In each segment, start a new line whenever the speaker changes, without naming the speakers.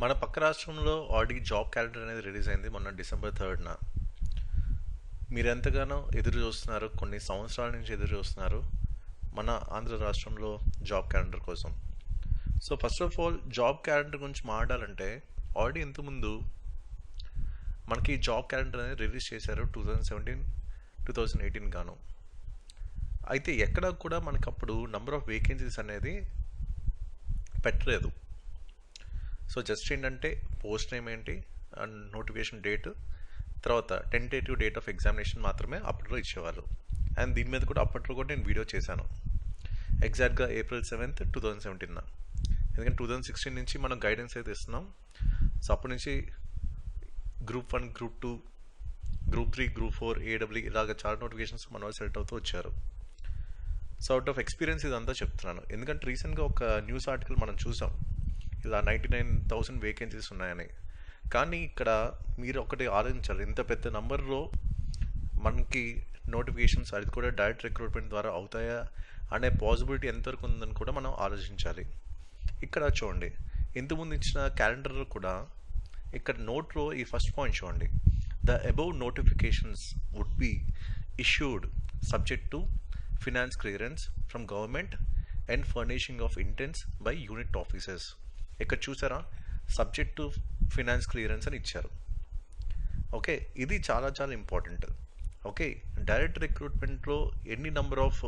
మన పక్క రాష్ట్రంలో ఆల్రెడీ జాబ్ క్యాలెండర్ అనేది రిలీజ్ అయింది మొన్న డిసెంబర్ థర్డ్న. మీరు ఎంతగానో ఎదురు చూస్తున్నారు కొన్ని సంవత్సరాల నుంచి ఎదురు చూస్తున్నారు మన ఆంధ్ర రాష్ట్రంలో జాబ్ క్యాలెండర్ కోసం. So first of all job calendar గురించి మాట్లాడాలంటే ఆల్రెడీ ఇంతకుముందు మనకి జాబ్ క్యాలెండర్ అనేది రిలీజ్ చేశారు two thousand seventeen two thousand eighteen గాను. అయితే ఎక్కడ కూడా మనకు అప్పుడు నంబర్ ఆఫ్ వేకెన్సీస్ అనేది పెట్టలేదు. సో జస్ట్ ఏంటంటే పోస్ట్ నేమ్ ఏంటి అండ్ నోటిఫికేషన్ డేట్ తర్వాత టెంటేటివ్ డేట్ ఆఫ్ ఎగ్జామినేషన్ మాత్రమే అప్పట్లో ఇచ్చేవాళ్ళు. అండ్ దీని మీద కూడా అప్పట్లో కూడా నేను వీడియో చేశాను. ఎగ్జాక్ట్గా April seventh two thousand seventeen ఎందుకంటే టూ థౌజండ్ సిక్స్టీన్ నుంచి మనం గైడెన్స్ అయితే ఇస్తున్నాం. సో అప్పటి నుంచి group one group two group three group four AW ఇలాగ చాలా నోటిఫికేషన్స్ మన వాళ్ళు సెలెక్ట్ అవుతూ వచ్చారు. సో అవుట్ ఆఫ్ ఎక్స్పీరియన్స్ ఇదంతా చెప్తున్నాను. ఎందుకంటే రీసెంట్గా ఒక న్యూస్ ఆర్టికల్ మనం చూసాం. ఇలా నైంటీ నైన్ థౌసండ్ వేకెన్సీస్ ఉన్నాయని. కానీ ఇక్కడ మీరు ఒకటి ఆలోచించాలి. ఇంత పెద్ద నంబర్లో మనకి నోటిఫికేషన్స్ అది కూడా డైరెక్ట్ రిక్రూట్మెంట్ ద్వారా అవుతాయా అనే పాసిబిలిటీ ఎంతవరకు ఉందని కూడా మనం ఆలోచించాలి. ఇక్కడ చూడండి. ఇంతకుముందు ఇచ్చిన క్యాలెండర్లో కూడా ఇక్కడ నోట్లో ఈ ఫస్ట్ పాయింట్ చూడండి. The above notifications would be issued subject to finance clearance from government and furnishing of indents by unit offices ఇక్కడ చూసారా? సబ్జెక్ట్ టు ఫినాన్స్ క్లియరెన్స్ అని ఇచ్చారు. ఓకే ఇది చాలా చాలా ఇంపార్టెంట్. ఓకే డైరెక్ట్ రిక్రూట్మెంట్లో ఎన్ని నెంబర్ ఆఫ్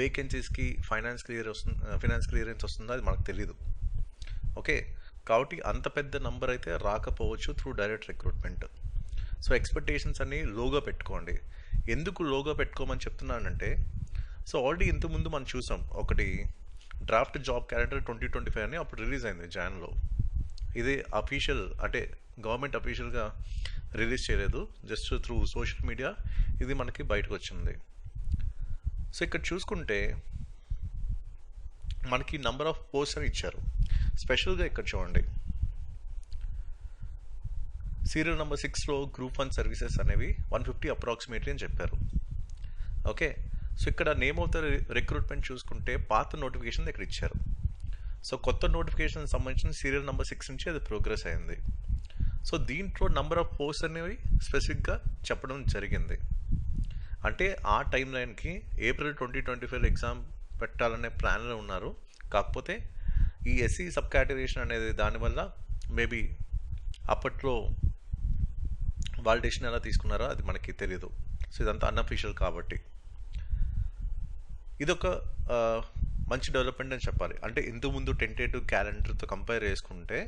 వేకెన్సీస్కి ఫైనాన్స్ క్లియర్ వస్తుంది ఫినాన్స్ క్లియరెన్స్ వస్తుందో అది మనకు తెలియదు ఓకే కాబట్టి అంత పెద్ద నంబర్ అయితే రాకపోవచ్చు through direct recruitment. So expectations అన్నీ లోగా పెట్టుకోండి. ఎందుకు లోగా పెట్టుకోమని చెప్తున్నానంటే సో ఆల్రెడీ ఇంతకుముందు మనం చూసాం ఒకటి draft job calendar twenty twenty five అని అప్పుడు రిలీజ్ అయింది జాన్లో ఇది అఫీషియల్ అంటే గవర్నమెంట్ అఫీషియల్గా రిలీజ్ చేయలేదు జస్ట్ త్రూ సోషల్ మీడియా ఇది మనకి బయటకు వచ్చింది. సో ఇక్కడ చూసుకుంటే మనకి నంబర్ ఆఫ్ పోస్ట్ అని ఇచ్చారు. స్పెషల్గా ఇక్కడ చూడండి. సీరియల్ నెంబర్ సిక్స్లో గ్రూప్ వన్ సర్వీసెస్ అనేవి వన్ ఫిఫ్టీ అప్రాక్సిమేట్లీ అని చెప్పారు. ఓకే సో ఇక్కడ నేమ్ ఆఫ్ ద రిక్రూట్మెంట్ చూసుకుంటే పాత నోటిఫికేషన్ ఇక్కడ ఇచ్చారు. సో కొత్త నోటిఫికేషన్ సంబంధించిన సీరియల్ నెంబర్ సిక్స్ నుంచి అది ప్రోగ్రెస్ అయింది. సో దీంట్లో నెంబర్ ఆఫ్ పోస్ట్ అనేవి స్పెసిఫిక్గా చెప్పడం జరిగింది. అంటే ఆ టైం లైన్కి April twenty twenty five exam పెట్టాలనే ప్లాన్లో ఉన్నారు. కాకపోతే ఈ ఎస్సీ సబ్ కేటగరేషన్ అనేది దానివల్ల మేబీ అప్పట్లో వాళ్ళ డెసిషన్ ఎలా తీసుకున్నారో అది మనకి తెలియదు సో ఇదంతా అన్అఫీషియల్ కాబట్టి. ఇదొక మంచి డెవలప్మెంట్ అని చెప్పాలి. అంటే ఇంతకుముందు టెంటేటివ్ క్యాలెండర్తో కంపేర్ చేసుకుంటే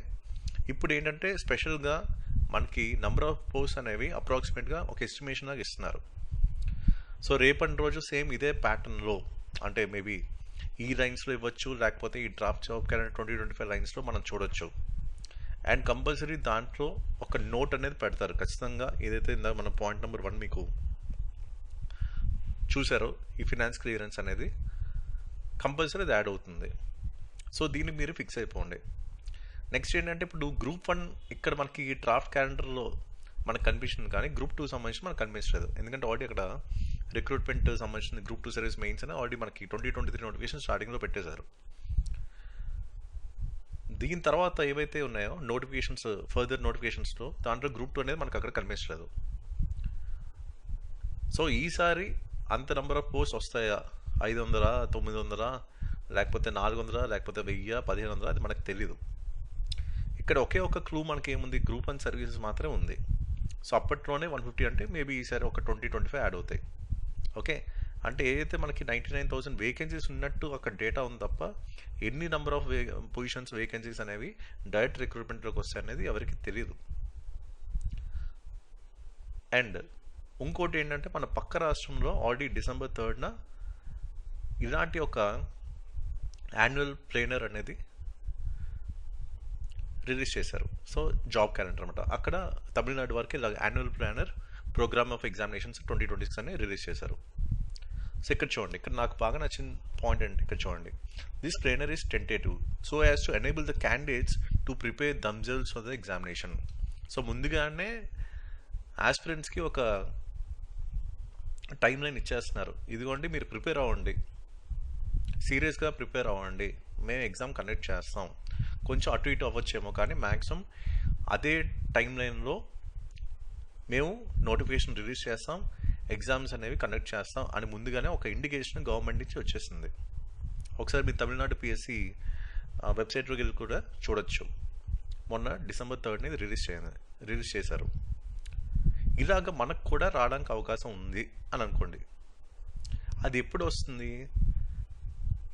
ఇప్పుడు ఏంటంటే స్పెషల్గా మనకి నెంబర్ ఆఫ్ పోస్ట్ అనేవి అప్రాక్సిమేట్గా ఒక ఎస్టిమేషన్ లాగా ఇస్తున్నారు. సో రేపటి రోజు సేమ్ ఇదే ప్యాటర్న్లో అంటే మేబీ ఈ లైన్స్లో ఇవ్వచ్చు లేకపోతే ఈ draft job calendar twenty twenty five లైన్స్లో మనం చూడొచ్చు. అండ్ కంపల్సరీ దాంట్లో ఒక నోట్ అనేది పెడతారు. ఖచ్చితంగా ఏదైతే ఇందాక మన పాయింట్ నెంబర్ వన్ మీకు చూసారో ఈ ఫినాన్స్ క్లియరెన్స్ అనేది కంపల్సరీ అది యాడ్ అవుతుంది. సో దీన్ని మీరు ఫిక్స్ అయిపోండి. నెక్స్ట్ ఏంటంటే ఇప్పుడు గ్రూప్ వన్ ఇక్కడ మనకి డ్రాఫ్ట్ క్యాలెండర్లో మనకు కనిపిస్తుంది కానీ గ్రూప్ టూ సంబంధించి మనకు కనిపించలేదు. ఎందుకంటే ఆల్రెడీ అక్కడ రిక్రూట్మెంట్ సంబంధించిన గ్రూప్ టూ సర్వీస్ మెయిన్స్ అని ఆల్రెడీ మనకి ట్వంటీ ట్వంటీ త్రీ నోటిఫికేషన్ స్టార్టింగ్లో పెట్టేశారు. దీని తర్వాత ఏవైతే ఉన్నాయో నోటిఫికేషన్స్ ఫర్దర్ నోటిఫికేషన్స్లో దాంట్లో గ్రూప్ టూ అనేది మనకు అక్కడ కనిపించలేదు. సో ఈసారి అంత నెంబర్ ఆఫ్ పోస్ట్ వస్తాయా? ఐదు వందలా తొమ్మిది వందలా లేకపోతే నాలుగు వందలా లేకపోతే వెయ్యి పదిహేను వందలా? అది మనకు తెలియదు ఇక్కడ ఒకే ఒక క్లూ మనకి ఏముంది గ్రూప్ అండ్ సర్వీసెస్ మాత్రమే ఉంది. సో అప్పట్లోనే వన్ ఫిఫ్టీ అంటే మేబీ ఈసారి ఒక ట్వంటీ ట్వంటీ ఫైవ్ యాడ్ అవుతాయి. ఓకే? అంటే ఏదైతే మనకి నైంటీ నైన్ థౌసండ్ వేకెన్సీస్ ఉన్నట్టు అక్కడ డేటా ఉంది తప్ప ఎన్ని number of way positions vacancies అనేవి డైరెక్ట్ రిక్రూట్మెంట్లోకి వస్తాయి అనేది ఎవరికి తెలియదు అండ్ ఇంకోటి ఏంటంటే మన పక్క రాష్ట్రంలో ఆల్రెడీ డిసెంబర్ థర్డ్న ఇలాంటి ఒక యాన్యువల్ ప్లేనర్ అనేది రిలీజ్ చేశారు. సో జాబ్ క్యాలెండర్ అనమాట అక్కడ తమిళనాడు వరకు ఇలా annual planner program of examinations twenty twenty six అని రిలీజ్ చేశారు. సో ఇక్కడ చూడండి. ఇక్కడ నాకు బాగా నచ్చిన పాయింట్ అండి ఇక్కడ చూడండి. This planner is tentative. So as to enable the candidates to prepare themselves for the examination. So ముందుగానే ఆస్పిరెంట్స్కి ఒక టైం లైన్ ఇచ్చేస్తున్నారు. ఇదిగోండి మీరు ప్రిపేర్ అవ్వండి. సీరియస్గా ప్రిపేర్ అవ్వండి. మేము ఎగ్జామ్ కండక్ట్ చేస్తాం. కొంచెం అటు ఇటు అవ్వచ్చేమో కానీ మ్యాక్సిమం అదే టైం లైన్లో మేము నోటిఫికేషన్ రిలీజ్ చేస్తాం. ఎగ్జామ్స్ అనేవి కండక్ట్ చేస్తాం అని ముందుగానే ఒక ఇండికేషన్ గవర్నమెంట్ నుంచి వచ్చేసింది. ఒకసారి మీ తమిళనాడు పిఎస్సి వెబ్సైట్లోకి వెళ్ళి కూడా చూడొచ్చు. మొన్న డిసెంబర్ థర్డ్ని రిలీజ్ చేయండి రిలీజ్ చేశారు. ఇలాగ మనకు కూడా రావడానికి అవకాశం ఉంది అని అనుకోండి. అది ఎప్పుడు వస్తుంది?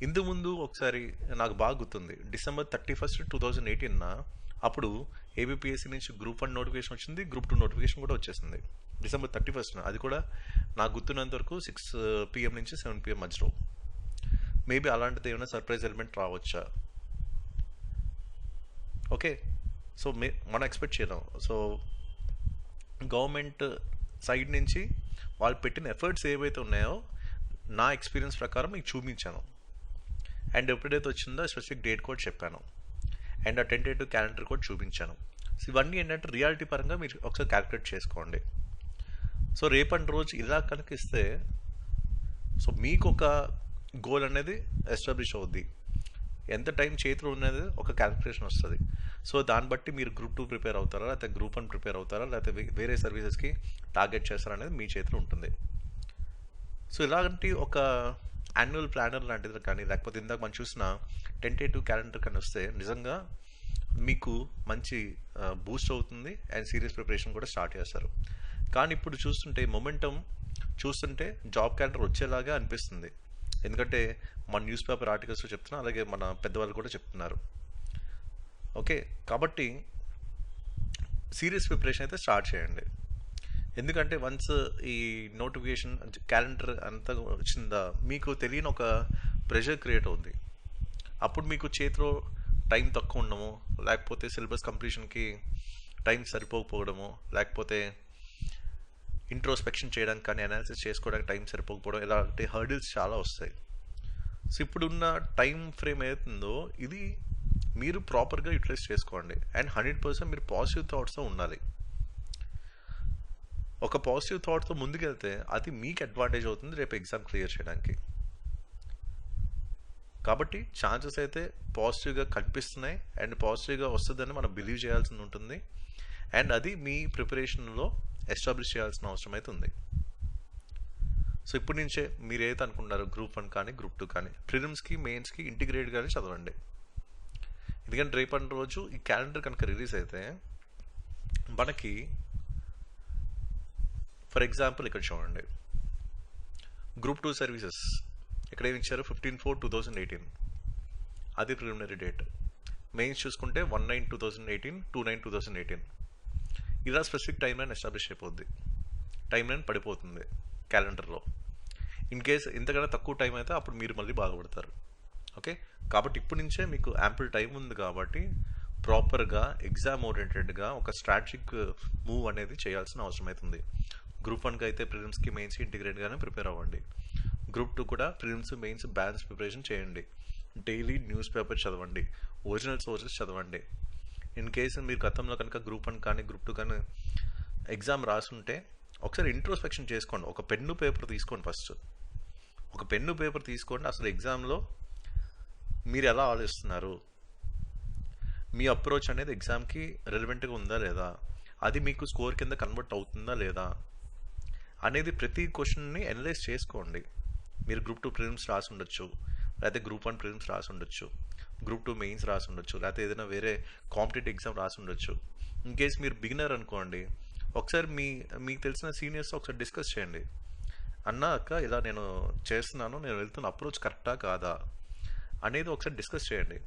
ఇందు ముందు ఒకసారి నాకు బాగా గుర్తుంది. December thirty first two thousand ఎయిటీన్న అప్పుడు ఏబిపిఎస్సి నుంచి గ్రూప్ వన్ నోటిఫికేషన్ వచ్చింది. గ్రూప్ టూ నోటిఫికేషన్ కూడా వచ్చేసింది. డిసెంబర్ థర్టీ ఫస్ట్ అది కూడా నాకు గుర్తున్నంత వరకు సిక్స్ పిఎం నుంచి సెవెన్ పిఎం మధ్యలో. మేబీ అలాంటిది ఏమైనా సర్ప్రైజ్ ఎలిమెంట్ రావచ్చా? ఓకే సో మే మనం ఎక్స్పెక్ట్ చేయలేం సో గవర్నమెంట్ సైడ్ నుంచి వాళ్ళు పెట్టిన ఎఫర్ట్స్ ఏవైతే ఉన్నాయో నా ఎక్స్పీరియన్స్ ప్రకారం మీకు చూపించాను. అండ్ ఎప్పుడైతే వచ్చిందో స్పెసిఫిక్ డేట్ కూడా చెప్పాను. అండ్ ఆ టెంటేటివ్ క్యాలెండర్ కూడా చూపించాను. సో ఇవన్నీ ఏంటంటే రియాలిటీ పరంగా మీరు ఒకసారి క్యాలిక్యులేట్ చేసుకోండి. సో రేపటి రోజు ఇలా కనిపిస్తే సో మీకు ఒక గోల్ అనేది ఎస్టాబ్లిష్ అవుద్ది. ఎంత టైం చేతిలో ఉన్నది ఒక క్యాలిక్యులేషన్ వస్తుంది. సో దాన్ని బట్టి మీరు గ్రూప్ టూ ప్రిపేర్ అవుతారా? లేకపోతే గ్రూప్ వన్ ప్రిపేర్ అవుతారా? లేకపోతే వేరే సర్వీసెస్కి టార్గెట్ చేస్తారా అనేది మీ చేతిలో ఉంటుంది. సో ఇలాంటి ఒక యాన్యువల్ ప్లానర్ లాంటిది కానీ లేకపోతే ఇందాక మనం చూసిన టెంటేటివ్ క్యాలెండర్ కానీ వస్తే నిజంగా మీకు మంచి బూస్ట్ అవుతుంది అండ్ సీరియస్ ప్రిపరేషన్ కూడా స్టార్ట్ చేస్తారు. కానీ ఇప్పుడు చూస్తుంటే మొమెంటం చూస్తుంటే జాబ్ క్యాలెండర్ వచ్చేలాగా అనిపిస్తుంది. ఎందుకంటే మన న్యూస్ పేపర్ ఆర్టికల్స్లో చెప్తున్నా అలాగే మన పెద్దవాళ్ళు కూడా చెప్తున్నారు. ఓకే కాబట్టి సీరియస్ ప్రిపరేషన్ అయితే స్టార్ట్ చేయండి. ఎందుకంటే వన్స్ ఈ నోటిఫికేషన్ క్యాలెండర్ అంతా వచ్చిందా మీకు తెలియని ఒక ప్రెషర్ క్రియేట్ అవుద్ది. అప్పుడు మీకు చేతిలో టైం తక్కువ ఉండము లేకపోతే సిలబస్ కంప్లీషన్కి టైం సరిపోకపోవడము లేకపోతే ఇంట్రోస్పెక్షన్ చేయడానికి కానీ అనాలిసిస్ చేసుకోవడానికి టైం సరిపోకపోవడం ఇలాంటి హర్డిల్స్ చాలా వస్తాయి. సో ఇప్పుడున్న టైం ఫ్రేమ్ ఏదైతుందో ఇది మీరు ప్రాపర్గా యూటిలైజ్ చేసుకోండి. అండ్ హండ్రెడ్ పర్సెంట్ మీరు పాజిటివ్ థాట్స్తో ఉండాలి. ఒక పాజిటివ్ థాట్తో ముందుకెళ్తే అది మీకు అడ్వాంటేజ్ అవుతుంది రేపు ఎగ్జామ్ క్లియర్ చేయడానికి. కాబట్టి ఛాన్సెస్ అయితే పాజిటివ్గా కనిపిస్తున్నాయి అండ్ పాజిటివ్గా వస్తుందని మనం బిలీవ్ చేయాల్సి ఉంటుంది. అండ్ అది మీ ప్రిపరేషన్లో ఎస్టాబ్లిష్ చేయాల్సిన అవసరం అయితే ఉంది. సో ఇప్పటి నుంచే మీరు ఏదైతే అనుకుంటున్నారో గ్రూప్ వన్ కానీ గ్రూప్ టూ కానీ ప్రిలిమ్స్కి మెయిన్స్కి ఇంటిగ్రేట్ కానీ చదవండి. ఎందుకంటే రేపటి రోజు ఈ క్యాలెండర్ కనుక రిలీజ్ అయితే మనకి ఫర్ ఎగ్జాంపుల్ ఇక్కడ చూడండి. గ్రూప్ టూ సర్వీసెస్ ఇక్కడ ఏమి ఇచ్చారు? Fifteen four two thousand eighteen. అది ప్రిలిమినరీ డేట్. మెయిన్స్ చూసుకుంటే one nine two thousand eighteen two nine two thousand eighteen. ఇలా స్పెసిఫిక్ టైం లైన్ ఎస్టాబ్లిష్ అయిపోద్ది. టైం లైన్ పడిపోతుంది క్యాలెండర్లో. ఇన్ కేస్ ఇంతకన్నా తక్కువ టైం అయితే అప్పుడు మీరు మళ్ళీ బాధపడతారు ఓకే? కాబట్టి ఇప్పటి నుంచే మీకు యాంపుల్ టైం ఉంది కాబట్టి ప్రాపర్గా ఎగ్జామ్ ఓరియంటెడ్గా ఒక స్ట్రాటజిక్ మూవ్ అనేది చేయాల్సిన అవసరం అవుతుంది గ్రూప్ వన్కి అయితే ప్రిలిమ్స్కి మెయిన్స్ ఇంటిగ్రేట్గానే ప్రిపేర్ అవ్వండి. గ్రూప్ టూ కూడా ప్రిలిమ్స్ మెయిన్స్ బ్యాలెన్స్ ప్రిపరేషన్ చేయండి. డైలీ న్యూస్ పేపర్ చదవండి. ఒరిజినల్ సోర్సెస్ చదవండి. ఇన్ కేసు మీరు గతంలో కనుక గ్రూప్ వన్ కానీ గ్రూప్ టూ కానీ ఎగ్జామ్ రాసుంటే ఒకసారి ఇంట్రోస్పెక్షన్ చేసుకోండి. ఒక పెన్ను పేపర్ తీసుకోండి ఫస్ట్ ఒక పెన్ను పేపర్ తీసుకోండి. అసలు ఎగ్జామ్లో మీరు ఎలా ఆలోచిస్తున్నారు? మీ అప్రోచ్ అనేది ఎగ్జామ్కి రెలవెంట్గా ఉందా లేదా? అది మీకు స్కోర్ కింద కన్వర్ట్ అవుతుందా లేదా? అనేది ప్రతి క్వశ్చన్ని అనలైజ్ చేసుకోండి. మీరు గ్రూప్ టూ ప్రిలిమ్స్ రాసి ఉండొచ్చు. లేకపోతే గ్రూప్ వన్ ప్రిలిమ్స్ రాసి ఉండొచ్చు. గ్రూప్ టూ మెయిన్స్ రాసి ఉండొచ్చు. లేకపోతే ఏదైనా వేరే కాంపిటేటివ్ ఎగ్జామ్ రాసి ఉండొచ్చు. ఇన్ కేస్ మీరు బిగినర్ అనుకోండి ఒకసారి మీ మీకు తెలిసిన సీనియర్స్ ఒకసారి డిస్కస్ చేయండి. అన్న అక్క ఇలా నేను చేస్తున్నాను. నేను వెళ్తున్న అప్రోచ్ కరెక్టా కాదా? అనేది ఒకసారి డిస్కస్ చేయండి.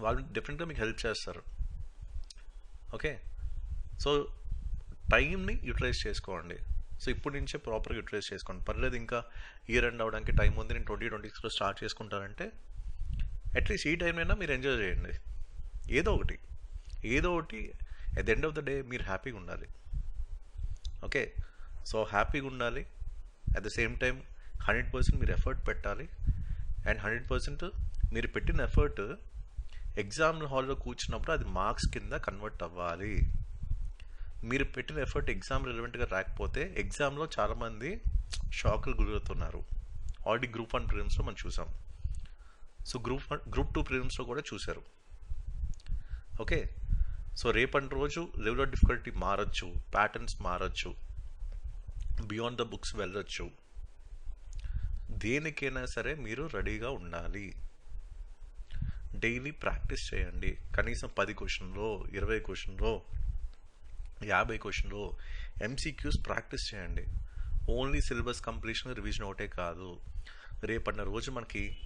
వాళ్ళు డెఫినెట్గా మీకు హెల్ప్ చేస్తారు. ఓకే సో టైంని యూటిలైజ్ చేసుకోండి. సో ఇప్పటి నుంచే ప్రాపర్గా యూటిలైజ్ చేసుకోండి. పర్లేదు ఇంకా ఇయర్ ఎండ్ అవడానికి టైం ఉంది. నేను ట్వంటీ ట్వంటీ సిక్స్లో స్టార్ట్ చేసుకుంటానంటే అట్లీస్ట్ ఈ టైం అయినా మీరు ఎంజాయ్ చేయండి. ఏదో ఒకటి. ఏదో ఒకటి at the end of the day మీరు హ్యాపీగా ఉండాలి. ఓకే సో హ్యాపీగా ఉండాలి. At the same time hundred percent మీరు ఎఫర్ట్ పెట్టాలి. అండ్ హండ్రెడ్ పర్సెంట్ మీరు పెట్టిన ఎఫర్ట్ ఎగ్జామ్ హాల్లో కూర్చున్నప్పుడు అది మార్క్స్ కింద కన్వర్ట్ అవ్వాలి. మీరు పెట్టిన ఎఫర్ట్ ఎగ్జామ్ రిలవెంట్గా రాకపోతే ఎగ్జామ్లో చాలామంది షాకులు గురవుతున్నారు. ఆల్రెడీ గ్రూప్ వన్ ప్రిలిమ్స్లో మనం చూసాం. So group one group two ప్రిలిమ్స్లో కూడా చూశారు. ఓకే సో రేపటి రోజు లెవెల్ ఆఫ్ డిఫికల్టీ మారచ్చు ప్యాటర్న్స్ మారచ్చు. బియాండ్ ద బుక్స్ వెళ్ళొచ్చు. దేనికైనా సరే మీరు రెడీగా ఉండాలి. డైలీ ప్రాక్టీస్ చేయండి. కనీసం పది క్వశ్చన్లో ఇరవై క్వశ్చన్లో యాభై క్వశ్చన్లో ఎంసీక్యూస్ ప్రాక్టీస్ చేయండి. ఓన్లీ సిలబస్ కంప్లీషన్ రివిజన్ ఒకటే కాదు. రేపటిన రోజు మనకి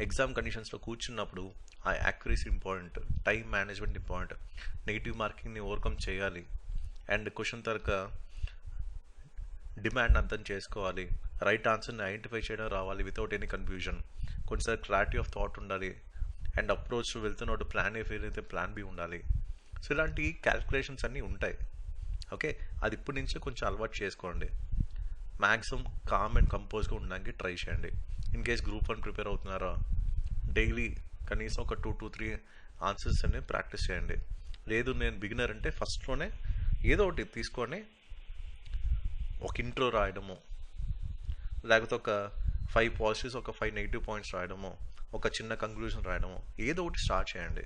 ఎగ్జామ్ కండిషన్స్లో కూర్చున్నప్పుడు ఆ accuracy important time management important negative మార్కింగ్ని overcome చేయాలి. అండ్ క్వశ్చన్ తరక డిమాండ్ అర్థం చేసుకోవాలి. రైట్ ఆన్సర్ని ఐడెంటిఫై చేయడం రావాలి వితౌట్ ఎనీ కన్ఫ్యూజన్ కొన్నిసార్లు క్లారిటీ ఆఫ్ థాట్ ఉండాలి. అండ్ అప్రోచ్ వెళ్తున్నట్టు ప్లాన్ ఏ ఫెయిల్ అయితే ప్లాన్ బి ఉండాలి. సో ఇలాంటి క్యాల్కులేషన్స్ అన్నీ ఉంటాయి. ఓకే అది ఇప్పటి నుంచే కొంచెం అలవాటు చేసుకోండి. మ్యాక్సిమం కామ్ అండ్ కంపోజ్గా ఉండడానికి ట్రై చేయండి. In case group one prepare అవుతున్నారా? డైలీ కనీసం ఒక టూ టూ త్రీ ఆన్సర్స్ అనేవి ప్రాక్టీస్ చేయండి. లేదు నేను బిగినర్ అంటే ఫస్ట్లోనే ఏదో ఒకటి తీసుకొని ఒక ఇంట్రో రాయడము లేకపోతే ఒక ఫైవ్ పాజిటివ్స్ ఒక ఫైవ్ నెగిటివ్ పాయింట్స్ రాయడము ఒక చిన్న కంక్లూజన్ రాయడము ఏదో ఒకటి స్టార్ట్ చేయండి.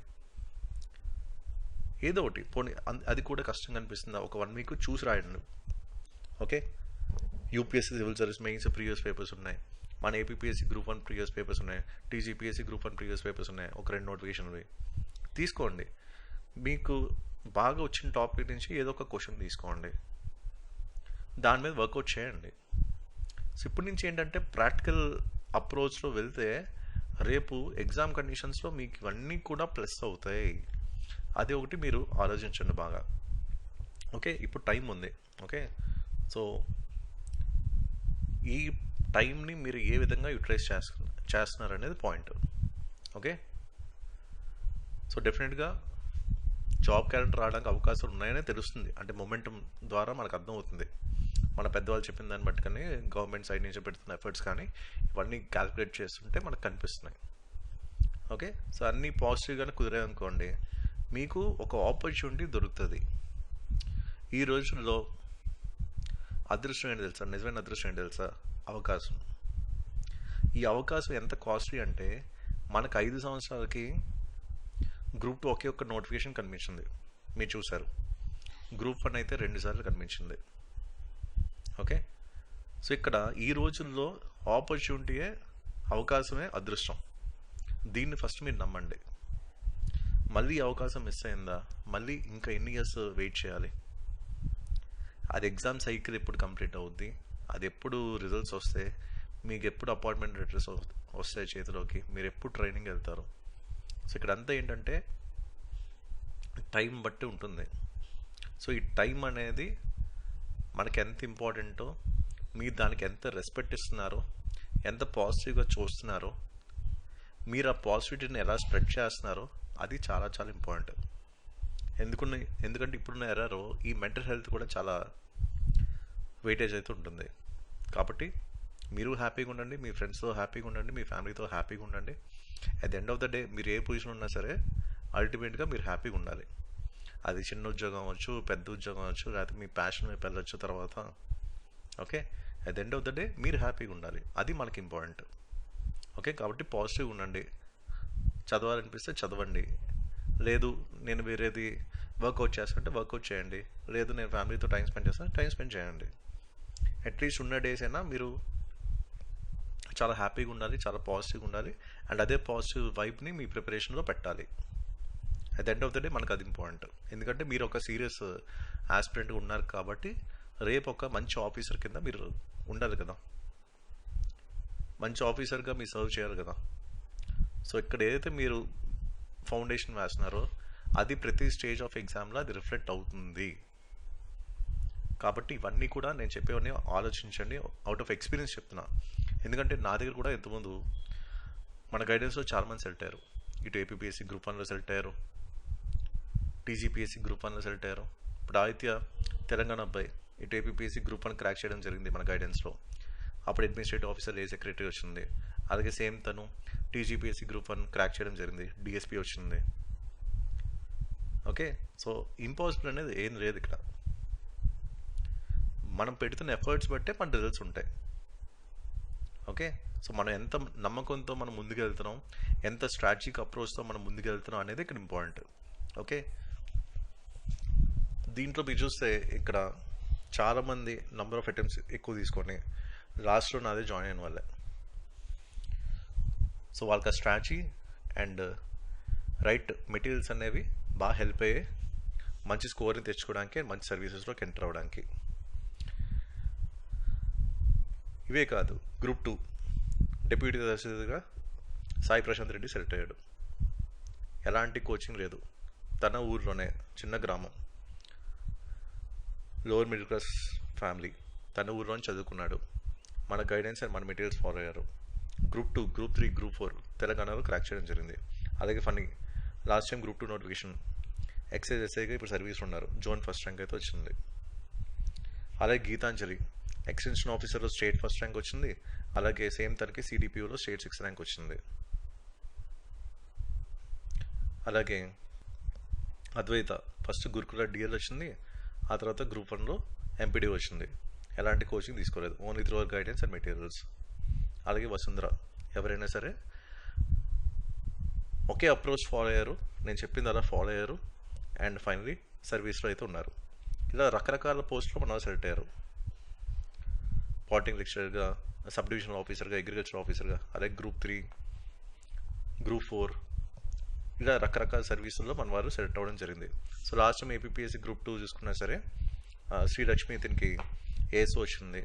ఏదో ఒకటి పోనీ అది కూడా కష్టంగా అనిపిస్తుంది? ఒక వన్ వీక్ చూసి రాయండి. Okay UPSC civil service mains previous papers ఉన్నాయి. మన APSC group one previous papers ఉన్నాయి. TGPSC group one previous papers ఉన్నాయి. ఒక రెండు నోటిఫికేషన్వి తీసుకోండి. మీకు బాగా వచ్చిన టాపిక్ నుంచి ఏదో ఒక క్వశ్చన్ తీసుకోండి. దాని మీద వర్కౌట్ చేయండి. సో ఇప్పటి నుంచి ఏంటంటే ప్రాక్టికల్ అప్రోచ్లో వెళ్తే రేపు ఎగ్జామ్ కండిషన్స్లో మీకు ఇవన్నీ కూడా ప్లస్ అవుతాయి. అది ఒకటి మీరు ఆలోచించండి బాగా. ఓకే ఇప్పుడు టైం ఉంది. ఓకే సో ఈ టైంని మీరు ఏ విధంగా యూటిలైజ్ చేస్తున్నారు చేస్తున్నారు అనేది పాయింట్ ఓకే సో డెఫినెట్గా జాబ్ క్యాలెండర్ రావడానికి అవకాశాలు ఉన్నాయనే తెలుస్తుంది. అంటే మొమెంటం ద్వారా మనకు అర్థమవుతుంది. మన పెద్దవాళ్ళు చెప్పిన దాన్ని బట్టి కానీ గవర్నమెంట్ సైడ్ నుంచి పెడుతున్న ఎఫర్ట్స్ కానీ ఇవన్నీ క్యాలిక్యులేట్ చేస్తుంటే మనకు కనిపిస్తున్నాయి. ఓకే? సో అన్నీ పాజిటివ్గానే కుదిరాయి అనుకోండి మీకు ఒక ఆపర్చునిటీ దొరుకుతుంది. ఈ రోజుల్లో అదృష్టం ఏంటి తెలుసా? నిజమైన అదృష్టం ఏంటి తెలుసా? అవకాశం. ఈ అవకాశం ఎంత కాస్ట్లీ అంటే మనకు ఐదు సంవత్సరాలకి గ్రూప్ టూ ఒకే ఒక్క నోటిఫికేషన్ కనిపించింది. మీరు చూసారు గ్రూప్ వన్ అయితే రెండు సార్లు కనిపించింది. ఓకే? సో ఇక్కడ ఈ రోజుల్లో ఆపర్చునిటీయే అవకాశమే అదృష్టం. దీన్ని ఫస్ట్ మీరు నమ్మండి. మళ్ళీ అవకాశం మిస్ అయిందా? మళ్ళీ ఇంకా ఎన్ని ఇయర్స్ వెయిట్ చేయాలి? అది ఎగ్జామ్ సైకిల్ ఎప్పుడు కంప్లీట్ అవుద్ది? అది ఎప్పుడు రిజల్ట్స్ వస్తే మీకు ఎప్పుడు అపాయింట్మెంట్ లెటర్స్ వస్తాయి చేతిలోకి? మీరు ఎప్పుడు ట్రైనింగ్ వెళ్తారు? సో ఇక్కడ అంతా ఏంటంటే టైం బట్టి ఉంటుంది. సో ఈ టైం అనేది మనకి ఎంత ఇంపార్టెంటో మీరు దానికి ఎంత రెస్పెక్ట్ ఇస్తున్నారో ఎంత పాజిటివ్గా చూస్తున్నారో మీరు ఆ పాజిటివిటీని ఎలా స్ప్రెడ్ చేస్తున్నారో అది చాలా చాలా ఇంపార్టెంట్. ఎందుకున్న ఎందుకంటే ఇప్పుడున్న ఎర్రలో ఈ మెంటల్ హెల్త్ కూడా చాలా వెయిటేజ్ అయితే ఉంటుంది. కాబట్టి మీరు హ్యాపీగా ఉండండి మీ ఫ్రెండ్స్తో హ్యాపీగా ఉండండి మీ ఫ్యామిలీతో హ్యాపీగా ఉండండి. At the end of the day మీరు ఏ పొజిషన్ ఉన్నా సరే అల్టిమేట్గా మీరు హ్యాపీగా ఉండాలి. అది చిన్న ఉద్యోగం అవ్వచ్చు పెద్ద ఉద్యోగం అవ్వచ్చు లేకపోతే మీ ప్యాషన్ వైపు వెళ్ళొచ్చు తర్వాత. Okay at end of the day మీరు హ్యాపీగా ఉండాలి. అది మనకి ఇంపార్టెంట్ ఓకే కాబట్టి పాజిటివ్ ఉండండి. చదవాలనిపిస్తే చదవండి. లేదు నేను వేరేది వర్కౌట్ చేస్తుంటే వర్కౌట్ చేయండి. లేదు నేను ఫ్యామిలీతో టైం స్పెండ్ చేస్తాను టైం స్పెండ్ చేయండి. అట్లీస్ట్ ఉన్న డేస్ అయినా మీరు చాలా హ్యాపీగా ఉండాలి చాలా పాజిటివ్గా ఉండాలి. అండ్ అదే పాజిటివ్ వైబ్ని మీ ప్రిపరేషన్లో పెట్టాలి. At the end of the day మనకు అది ఇంపార్టెంట్ ఎందుకంటే మీరు ఒక సీరియస్ ఆస్పిరెంట్గా uh, ఉన్నారు కాబట్టి రేపు ఒక మంచి ఆఫీసర్ కింద మీరు ఉండాలి కదా. మంచి ఆఫీసర్గా మీరు సర్వ్ చేయాలి కదా. సో ఇక్కడ ఏదైతే మీరు ఫౌండేషన్ వేస్తున్నారో అది ప్రతి స్టేజ్ ఆఫ్ ఎగ్జామ్లో అది రిఫ్లెక్ట్ అవుతుంది. కాబట్టి ఇవన్నీ కూడా నేను చెప్పేవన్నీ ఆలోచించండి. అవుట్ ఆఫ్ ఎక్స్పీరియన్స్ చెప్తున్నా. ఎందుకంటే నా దగ్గర కూడా ఎంతమంది మన గైడెన్స్లో చాలామంది సెలెక్ట్ అయ్యారు ఇటు ఏపీఎస్సీ గ్రూప్ వన్లో సెలెక్ట్ అయ్యారు టీజీపీఎస్సీ గ్రూప్ వన్లో సెలెక్ట్ అయ్యారు. ఇప్పుడు ఆదిత్య తెలంగాణ అబ్బాయి. ఇటు ఏపీపీఎస్సీ గ్రూప్ వన్ క్రాక్ చేయడం జరిగింది మన గైడెన్స్లో అప్పుడు అడ్మినిస్ట్రేటివ్ ఆఫీసర్ ఏ సెక్రటరీ వచ్చింది. అలాగే సేమ్ తను టీజీపీఎస్సీ గ్రూప్ వన్ క్రాక్ చేయడం జరిగింది. డిఎస్పీ వచ్చింది. ఓకే? సో ఇంపాసిబుల్ అనేది ఏం లేదు ఇక్కడ. మనం పెడుతున్న ఎఫర్ట్స్ బట్టే మన రిజల్ట్స్ ఉంటాయి. ఓకే? సో మనం ఎంత నమ్మకంతో మనం ముందుకు వెళ్తున్నాం ఎంత స్ట్రాటజిక్ అప్రోచ్తో మనం ముందుకు వెళ్తున్నాం అనేది ఇక్కడ ఇంపార్టెంట్ ఓకే? దీంట్లో మీరు చూస్తే ఇక్కడ చాలామంది నంబర్ ఆఫ్ అటెంప్ట్స్ ఎక్కువ తీసుకొని లాస్ట్లో నాదే జాయిన్ అయిన వాళ్ళే. సో వాళ్ళకి ఆ స్ట్రాటజీ అండ్ రైట్ మెటీరియల్స్ అనేవి బాగా హెల్ప్ అయ్యే మంచి స్కోర్ని తెచ్చుకోవడానికి మంచి సర్వీసెస్లోకి ఎంటర్ అవ్వడానికి. ఇవే కాదు గ్రూప్ టూ డిప్యూటీ తహసీల్దార్గా సాయి ప్రశాంత్ రెడ్డి సెలెక్ట్ అయ్యాడు. ఎలాంటి కోచింగ్ లేదు. తన ఊర్లోనే చిన్న గ్రామం. లోవర్ మిడిల్ క్లాస్ ఫ్యామిలీ తన ఊర్లోనే చదువుకున్నాడు. మన గైడెన్స్ అండ్ మన మెటీరియల్స్ ఫాలో అయ్యారు. Group two group three group four తెలంగాణలో క్రాక్ చేయడం జరిగింది. అలాగే Phani last time group two notification excise ఎస్ఐగా ఇప్పుడు సర్వీస్ ఉన్నారు. జోన్ ఫస్ట్ ర్యాంక్ అయితే వచ్చింది. అలాగే గీతాంజలి ఎక్స్టెన్షన్ ఆఫీసర్లో స్టేట్ ఫస్ట్ ర్యాంక్ వచ్చింది. అలాగే సేమ్ తనకి సిడిపిఓలో స్టేట్ సిక్స్ ర్యాంక్ వచ్చింది. అలాగే అద్వైత ఫస్ట్ గురుకుల డిఎల్ వచ్చింది. ఆ తర్వాత గ్రూప్ వన్లో ఎంపీడీ వచ్చింది. ఎలాంటి కోచింగ్ తీసుకోలేదు. Only through guidance and materials అలాగే వసుంధర. ఎవరైనా సరే ఒకే అప్రోచ్ ఫాలో అయ్యారు. నేను చెప్పింది అలా ఫాలో అయ్యారు. అండ్ ఫైనలీ సర్వీస్లో అయితే ఉన్నారు. ఇలా రకరకాల పోస్టులు మన సెలెక్ట్ అయ్యారు. పాటింగ్ లెక్చరర్గా సబ్ డివిజనల్ ఆఫీసర్గా అగ్రికల్చర్ ఆఫీసర్గా అలాగే గ్రూప్ త్రీ గ్రూప్ ఫోర్ ఇలా రకరకాల సర్వీసుల్లో మన వారు సెలెక్ట్ అవ్వడం జరిగింది. So last time APSC group two చూసుకున్నా సరే శ్రీ శ్రీలక్ష్మి ఇతనికి ఏఎస్ వచ్చింది.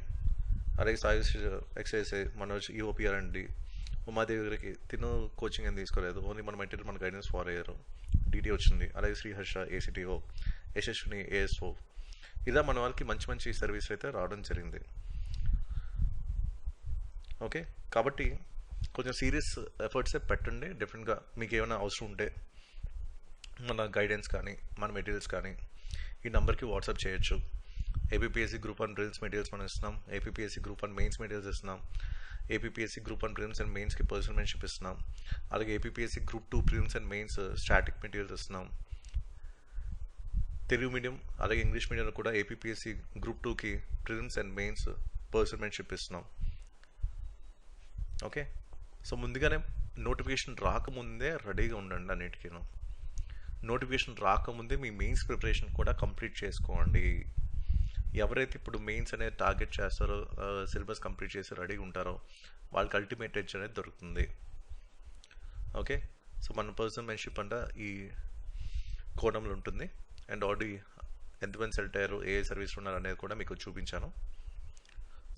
అలాగే సాయి ఎక్సైజ్ మనోజ్ ఈఓపిఆర్ అండి ఉమాదేవి గారికి తిను కోచింగ్ ఏం తీసుకోలేదు. ఓన్లీ మన మెటీరియల్ మన గైడెన్స్ ఫాలో అయ్యారు. డీటీ వచ్చింది. అలాగే శ్రీహర్ష ఏసీటీఓ యశస్విని ఏఎస్ఓ ఇలా మన వాళ్ళకి మంచి మంచి సర్వీస్ అయితే రావడం జరిగింది. ఓకే కాబట్టి కొంచెం సీరియస్ ఎఫర్ట్సే పెట్టండి. డెఫినెట్గా మీకు ఏమైనా అవసరం ఉంటే మన గైడెన్స్ కానీ మన మెటీరియల్స్ కానీ ఈ నెంబర్కి వాట్సాప్ చేయొచ్చు. APSC group and drills materials మనం ఇస్తున్నాం. APSC group and mains materials ఇస్తున్నాం. APPSC group and prelims and మెయిన్స్కి పర్సనల్ మెంటర్షిప్ ఇస్తున్నాం. అలాగే APSC group two prelims and mains static materials ఇస్తున్నాం. తెలుగు మీడియం అలాగే ఇంగ్లీష్ మీడియంలో కూడా ఏపీఎస్సి గ్రూప్ టూకి prelims and mains personal mentorship ఇస్తున్నాం. ఓకే సో ముందుగానే నోటిఫికేషన్ రాకముందే రెడీగా ఉండండి అన్నిటికీను. నోటిఫికేషన్ రాకముందే మీ మెయిన్స్ ప్రిపరేషన్ కూడా కంప్లీట్ చేసుకోండి. ఎవరైతే ఇప్పుడు మెయిన్స్ అనేది టార్గెట్ చేస్తారో సిలబస్ కంప్లీట్ చేసి రెడీగా ఉంటారో వాళ్ళకి అల్టిమేట్ ఎడ్జ్ అనేది దొరుకుతుంది. ఓకే? సో మన పర్సనల్ మెన్షిప్ అంట ఈ కోణంలో ఉంటుంది. అండ్ ఆల్రెడీ ఎంతమంది సెలెక్ట్ అయ్యారు ఏ సర్వీస్ ఉన్నారు అనేది కూడా మీకు చూపించాను.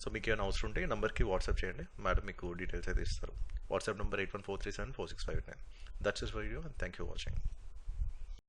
సో మీకు ఏమైనా అవసరం ఉంటే ఈ నెంబర్కి వాట్సాప్ చేయండి. మేడం మీకు డీటెయిల్స్ అయితే ఇస్తారు. WhatsApp number 8143746589. That's this video and thank you for watching.